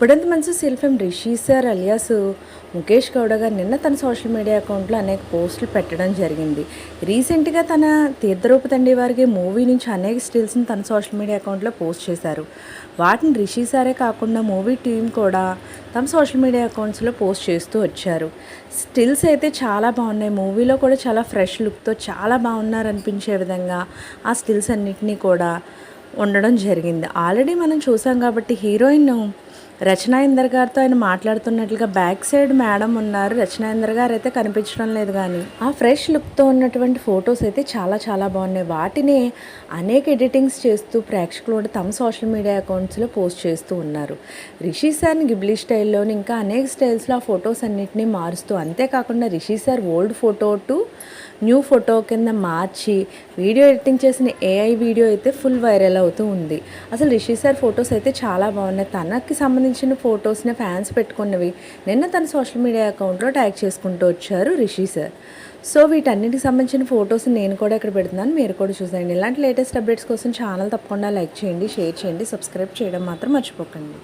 ఇప్పుడంత మంచి self Rishi sir alias Mukesh Gowda గారు నిన్న తన సోషల్ మీడియా అకౌంట్లో అనేక పోస్టులు పెట్టడం జరిగింది. రీసెంట్గా తన తీర్థరూప తండ్రి వారికి మూవీ నుంచి అనేక స్టిల్స్ని తన సోషల్ మీడియా అకౌంట్లో పోస్ట్ చేశారు. వాటిని రిషి సారే కాకుండా మూవీ టీం కూడా తమ సోషల్ మీడియా అకౌంట్స్లో పోస్ట్ చేస్తూ వచ్చారు. స్టిల్స్ అయితే చాలా బాగున్నాయి. మూవీలో కూడా చాలా ఫ్రెష్ లుక్తో చాలా బాగున్నారనిపించే విధంగా ఆ స్టిల్స్ అన్నిటినీ కూడా ఉండడం జరిగింది. ఆల్రెడీ మనం చూసాం కాబట్టి హీరోయిన్ రచనా ఇందర్ గారితో ఆయన మాట్లాడుతున్నట్లుగా బ్యాక్ సైడ్ మేడం ఉన్నారు. రచనా ఇందర్ గారు అయితే కనిపించడం లేదు కానీ ఆ ఫ్రెష్ లుక్తో ఉన్నటువంటి ఫొటోస్ అయితే చాలా చాలా బాగున్నాయి. వాటిని అనేక ఎడిటింగ్స్ చేస్తూ ప్రేక్షకులు కూడా తమ సోషల్ మీడియా అకౌంట్స్లో పోస్ట్ చేస్తూ ఉన్నారు. రిషి సార్ గిబ్లీ స్టైల్లోని ఇంకా అనేక స్టైల్స్లో ఆ ఫొటోస్ అన్నింటినీ మారుస్తూ అంతేకాకుండా Rishi sir old photo to new photo కింద మార్చి వీడియో ఎడిటింగ్ చేసిన ఏఐ వీడియో అయితే ఫుల్ వైరల్ అవుతూ ఉంది. అసలు రిషి సార్ ఫొటోస్ అయితే చాలా బాగున్నాయి. తనకి సంబంధించిన ఫొటోస్ని ఫ్యాన్స్ పెట్టుకున్నవి నిన్న తన సోషల్ మీడియా అకౌంట్లో ట్యాగ్ చేసుకుంటూ వచ్చారు రిషి సార్. సో వీటన్నిటికి సంబంధించిన ఫొటోస్ నేను కూడా ఇక్కడ పెడుతున్నాను. మీరు కూడా చూసేయండి. ఇలాంటి లేటెస్ట్ అప్డేట్స్ కోసం ఛానల్ తప్పకుండా లైక్ చేయండి షేర్ చేయండి సబ్స్క్రైబ్ చేయడం మాత్రం మర్చిపోకండి.